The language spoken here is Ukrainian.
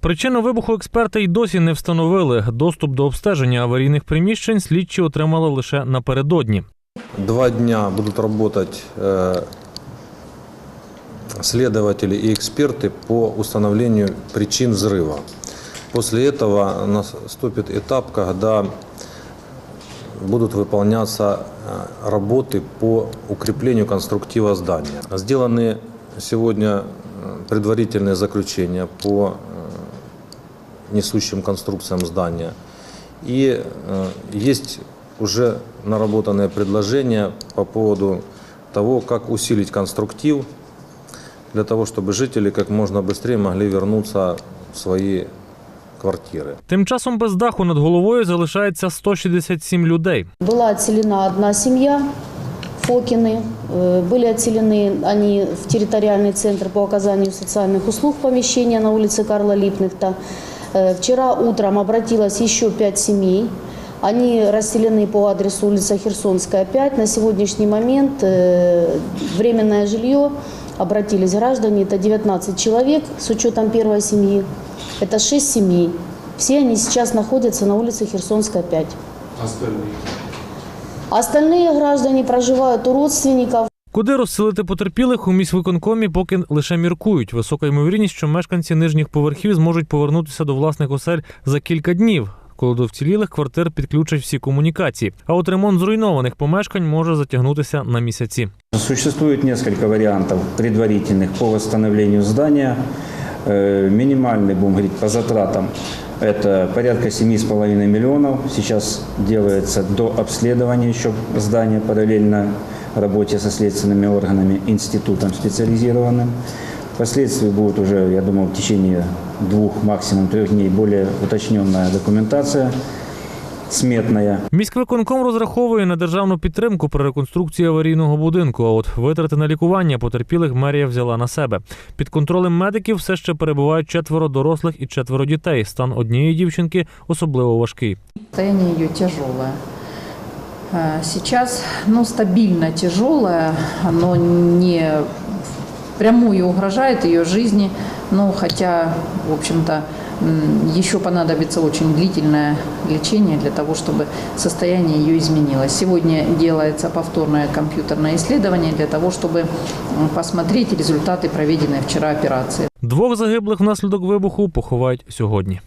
Причину вибуху експерти й досі не встановили. Доступ до обстеження аварійних приміщень слідчі отримали лише напередодні. Два дня будут работать э, следователи и эксперты по установлению причин взрыва. После этого наступит этап, когда будут выполняться э, работы по укреплению конструктива здания. Сделаны сегодня э, предварительные заключения по э, несущим конструкциям здания. И э, есть уже наработанное предложение по поводу того, как усилить конструктив для того, чтобы жители как можно быстрее могли вернуться в свои квартиры. Тим часом без даху над головою залишається 167 людей. Была отселена одна семья, Фокины. Э, Были отселены они в территориальный центр по оказанию социальных услуг помещения на улице Карла Липнехта. Э, Вчера утром обратилось еще пять семей. Они расселены по адресу улица Херсонская, 5. На сегодняшний момент э, временное жилье обратились граждане. Это 19 человек с учетом первой семьи. Это 6 семей. Все они сейчас находятся на улице Херсонская, 5. Остальные граждане проживают у родственников. Куди розселити потерпілих у міськвиконкомі поки лише міркують. Висока ймовірність, що мешканці нижніх поверхів зможуть повернутися до власних осель за кілька днів. Коли до вцілілих квартир підключать всі комунікації, а от ремонт зруйнованих помешкань може затягнутися на місяці. Существует несколько вариантов предварительных по восстановлению здания. Э, Минимальный, будем говорить, по затратам – это порядка 7,5 миллионов. Сейчас делается до обследования еще здания параллельно работе со следственными органами, институтом специализированным. Впоследствии будет уже, я думаю, в течение двух, максимум трех дней более уточненная документация сметная. Міськвиконком розраховує на державну підтримку при реконструкції аварійного будинку. А от витрати на лікування потерпілих мерія взяла на себе. Під контролем медиків все ще перебувають четверо дорослих і четверо дітей. Стан однієї дівчинки особливо важкий. Состояние ее тяжелое. Э, Сейчас, ну, стабильно тяжелое, оно не прямую угрожает ее жизни, но хотя, в общем-то, м, еще понадобится очень длительное лечение для того, чтобы состояние ее изменилось. Сегодня делается повторное компьютерное исследование для того, чтобы м, посмотреть результаты проведенной вчера операции. Двох загиблих внаслідок вибуху поховають сьогодні.